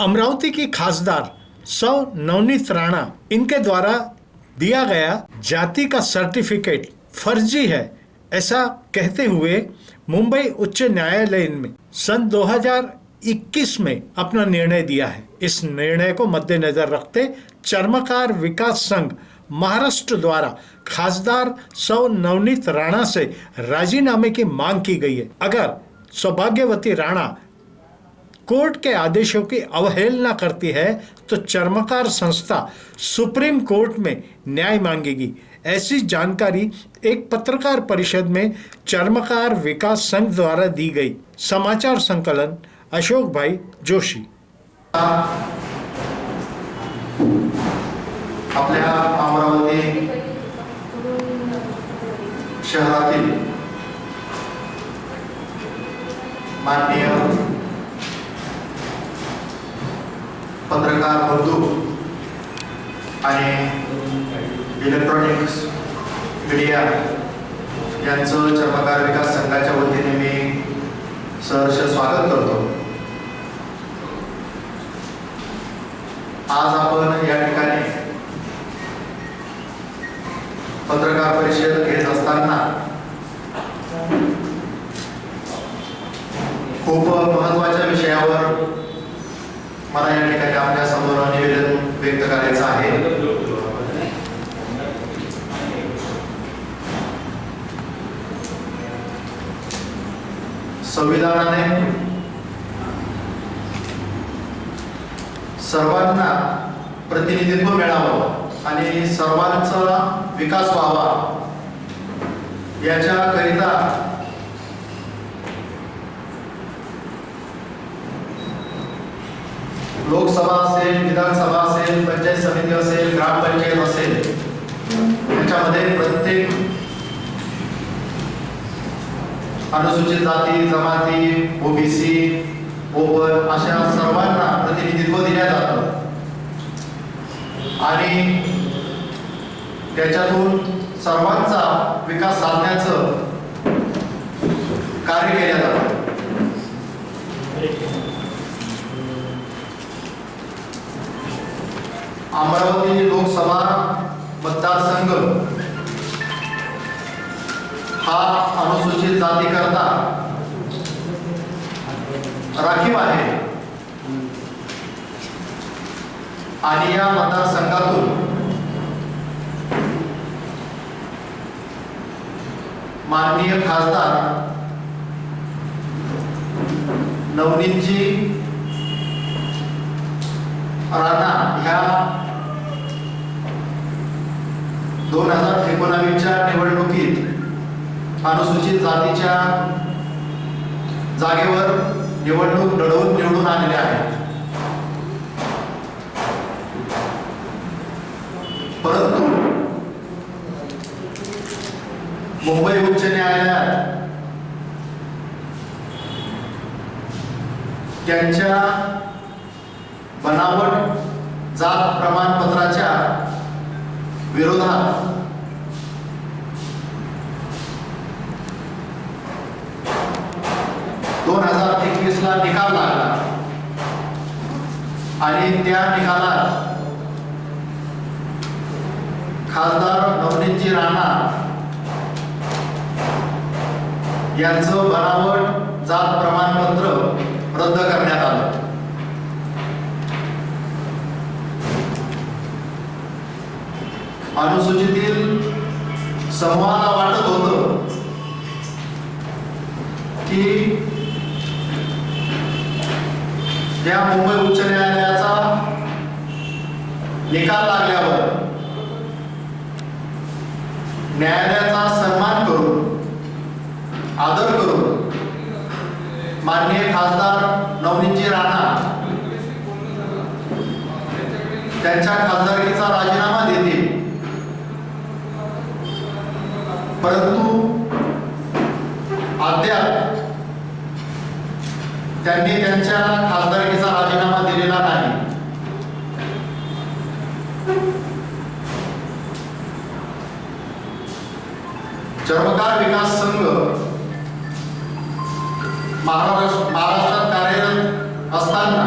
अमरावती की खासदार सौ नवनीत राणा, इनके द्वारा दिया गया जाति का सर्टिफिकेट फर्जी है, ऐसा कहते हुए मुंबई उच्च न्यायालय में सन 2021 में अपना निर्णय दिया है। इस निर्णय को मद्देनजर रखते चर्मकार विकास संघ महाराष्ट्र द्वारा खासदार सौ नवनीत राणा से राजीनामे की मांग की गई है। अगर सौभाग्यवती राणा कोर्ट के आदेशों की अवहेलना करती है तो चर्मकार संस्था सुप्रीम कोर्ट में न्याय मांगेगी। ऐसी जानकारी एक पत्रकार परिषद में चर्मकार विकास संघ द्वारा दी गई। समाचार संकलन, अशोक भाई जोशी। आपल्या अमरावती माननीय पत्रकार बंधू आणि इलेक्ट्रॉनिक्स मीडिया यांचं चर्मकार विकास संघाच्या वतीने मी सहर्ष स्वागत करतो. आज आपण या ठिकाणी पत्रकार परिषद घेत असताना आता या ठिकाणी आपल्यासमोर निवेदन व्यक्त करायचं आहे. संविधानाने सर्वांना प्रतिनिधित्व मिळावं आणि सर्वांचा विकास व्हावा याच्याकरिता लोकसभा असेल विधानसभा असेल पंचायत समिती असेल ग्रामपंचायत असेल याच्यामध्ये प्रत्येक अनुसूचित जाती जमाती ओबीसी ओपन अशा सर्वांना प्रतिनिधित्व दिल्या जातं. आणि त्याच्यातून सर्वांचा विकास साधण्याचं कार्य केलं जातं. अमरावती लोकसभा मतदारसंघ. हा अनुसूचित जातीकरता राखीव आहे. आणि या मतदारसंघातून माननीय खासदार नवनीतजी राणा ह्या दोन हजार एकोणावीसच्या निवडणुकीत अनुसूचित जातीच्या जागेवर निवडणूक लढवून निवडून आलेले आहेत परंतु मुंबई उच्च न्यायालयात त्यांच्या बनावट जात प्रमाणपत्राच्या विरोधात दोन हजार एकवीस ला निकाल लागला आणि त्या निकालात खासदार नवनीतजी राणा यांचं बनावट जात प्रमाणपत्र रद्द करण्यात आलं. अनुसूचितील समूहाला वाटत होत की या मुंबई उच्च न्यायालयाचा निकाल लागल्यावर न्यायालयाचा सन्मान करून आदर करून माननीय खासदार नवनीतजी राणा त्यांच्या खासदारकीचा राजीनामा देतील. परंतु अद्याप त्यांनी त्यांच्या खासदारकीचा राजीनामा दिलेला नाही. चर्मकार विकास संघ महाराष्ट्र महाराष्ट्रात कार्यरत असताना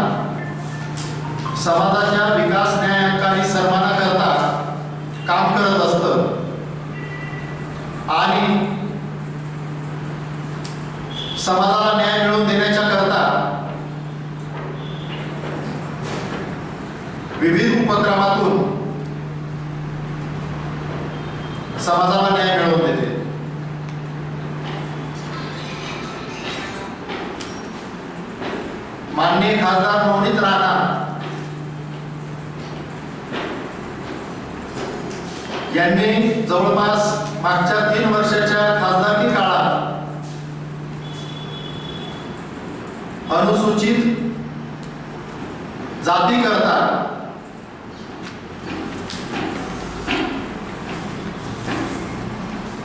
समाजाच्या विकास न्याय हक्क आणि सन्मानाकरता काम करत असतं. आणि समाजाला न्याय मिळवून देण्या करता विविध उपक्रमातून समाजाला न्याय मिळवून देते. माननीय खासदार नवनीत राणा यांनी जवळपास मागच्या तीन वर्षाच्या खासदारकी काळात अनुसूचित जाती करता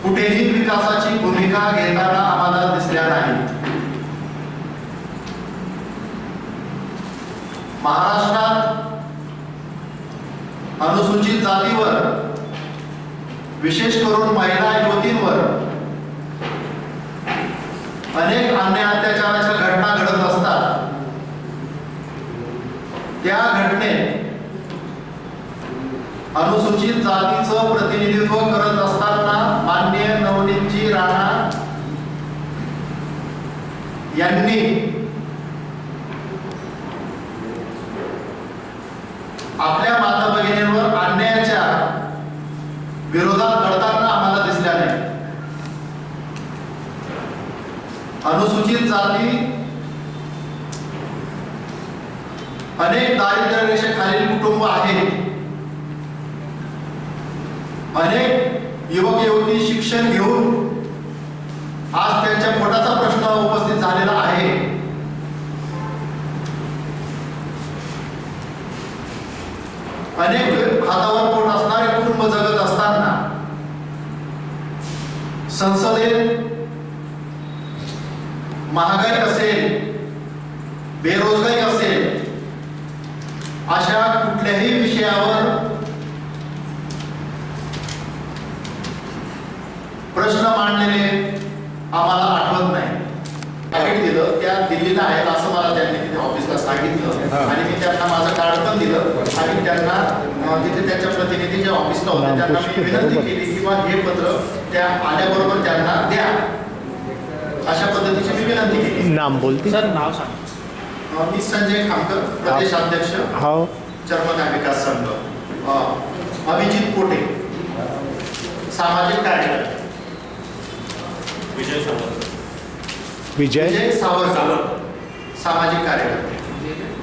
कुठेही विकासाची भूमिका घेताना आम्हाला दिसल्या नाही महाराष्ट्रात अनुसूचित जातीवर विशेष करून महिला युवतींवर अनेक अन्य अत्याचाराच्या घटना घडत असतात. त्या घटनेत अनुसूचित जातीचं प्रतिनिधित्व करत असताना माननीय नवनीतजी राणा यांनी आपल्या माता भगिनींवर अन्यायाच्या विरोधात लढताना आम्हाला दिसल्या नाही अनुसूचित जाती अनेक दारिद्र्य रेषेखालील कुटुंब आहेत. अनेक युवक युवती शिक्षण घेऊन आज त्यांच्या पोटाचा प्रश्न उपस्थित झालेला आहे. अनेक हातावर पोट असणारे कुटुंब जगत असताना संसदेत महागाई असेल बेरोजगारी असेल अशा कुठल्याही विषयावर प्रश्न मांडलेले आम्हाला आठवत नाही. पॅकेट दिलं त्या दिल्लीला आहेत असं मला त्यांनी तिथे ऑफिसला सांगितलं. आणि मी त्यांना माझं कार्ड पण दिलं. आणि त्यांना तिथे त्यांच्या प्रतिनिधी जे ऑफिसला होते त्यांना मी विनंती केली किंवा हे पत्र त्या आल्याबरोबर त्यांना द्या. अशा पद्धतीची नाम बोलती। सर नाव सांग। मी संजय खामकर प्रदेशाध्यक्ष हाव। चर्मकार विकास संघ। अं, अभिजित पोटे सामाजिक कार्यकर्ते। विजय सावंत। विजय? विजय सावरकर सामाजिक कार्यकर्ते।